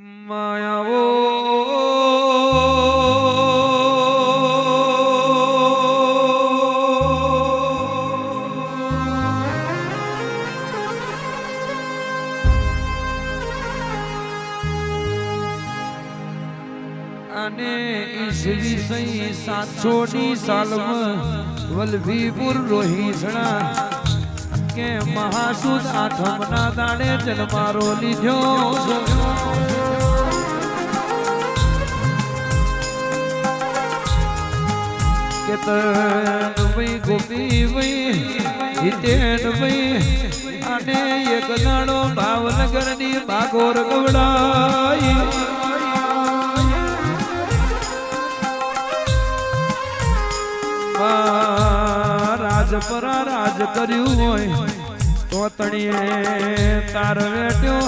માયાવો અને ઈશ્વરી સહી સાતસો ની સાલમાં વલભીપુર રોહિસણા કે મહાસુદ આઠમના દાડે જન્મારો લીધો. કે તન ભાઈ ગોપી ભાઈ હિતેન ભાઈ અને એક દાડો ભાવનગરની બાગોર ગવડાઈ. રાજ પર રાજ કર્યું હોય, તો તણીએ તાર વેટ્યો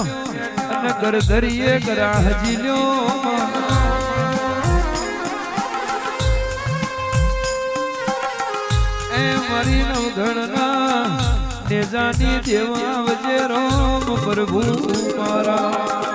અને ગરધરીએ ગરાહ લ્યો. મારી નવઘણના નેજાની દેવા વજે રોમ પ્રભુ મારા.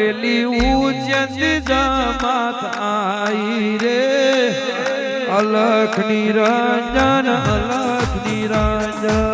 પેલી ઉજ્જૈન જમાત આઈ રે. અલખ નિરંજન અલખ નિરંજન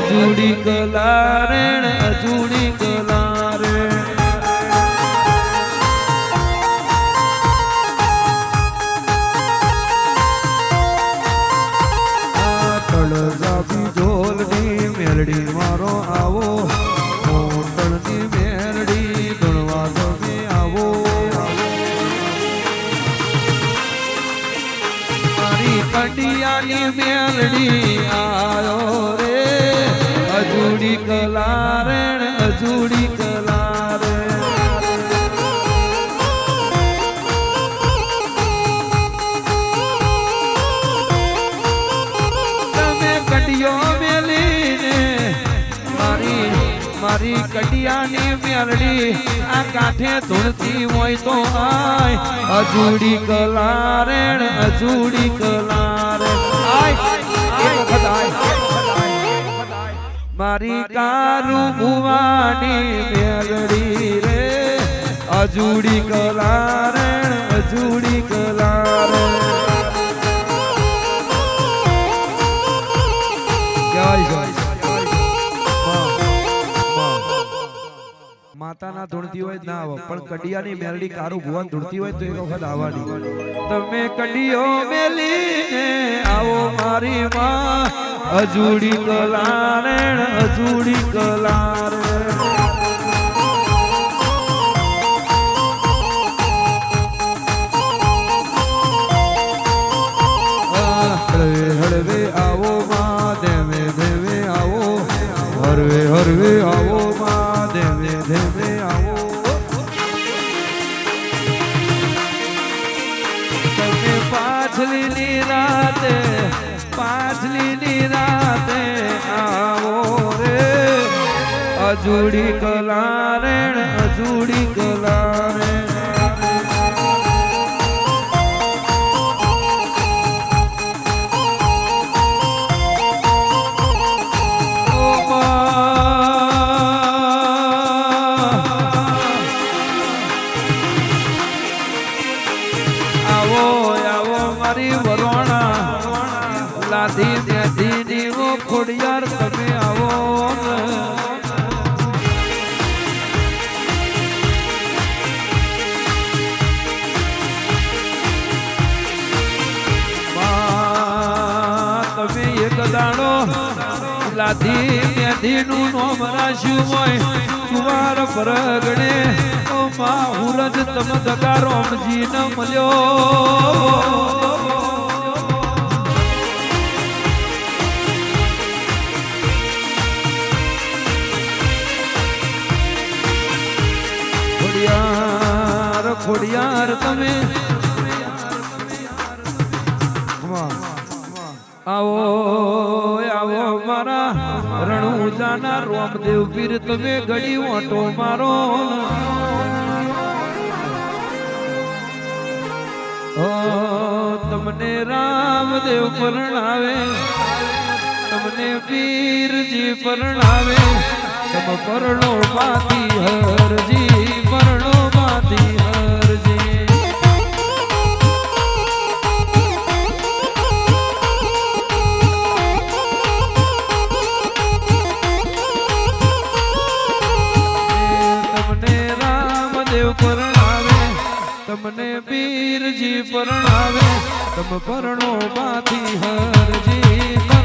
અજુડી કલારેણ અજુડી કલારેણ. તળજાબી ઢોલની મેલડી મારો આવો, મોટણની મેલડી ગણવા તમે આવો. મારી કંડિયાની મેલડી આયો રે. અજુડી કલારેણ, અજુડી કલારે તમે મેલી મેલીને મારી મારી કટિયાની મેરડી આ કાંઠે ધૂળતી હોય તો આય. અજુડી કલારેણ, અજુડી કલા મારી કારું ભુવાની મેલડી રે. અજુડી કલા રે અજુડી કલા માતાના ધૂણતી હોય ના આવો. પણ કડિયાની મેલડી કારું ભુવન ધૂણતી હોય તો એ વખત આવવાની. તમે કડિયો મેલીને આવો મારી માં. અજુડી કલા રે અજુડી કલા અજુડી કલારણ અજુડી કલા ત્યાંથી નું નોમ રાખ્યું હોય કુવાર પરગણે ઓ હુરજ તમ દગા રોમજી ન મળ્યો ખોડિયાર તમે. આવો. રણુજાના રોમદેવ પીર તમે ઘડી ઓટો મારો. તમને રામદેવ પરણાવે. તમને પીરજી પરણાવે. તમ પરણો માતી હરજી પરણો માતી પીરજી પરણાવે તમ પરણો બાથી હરજી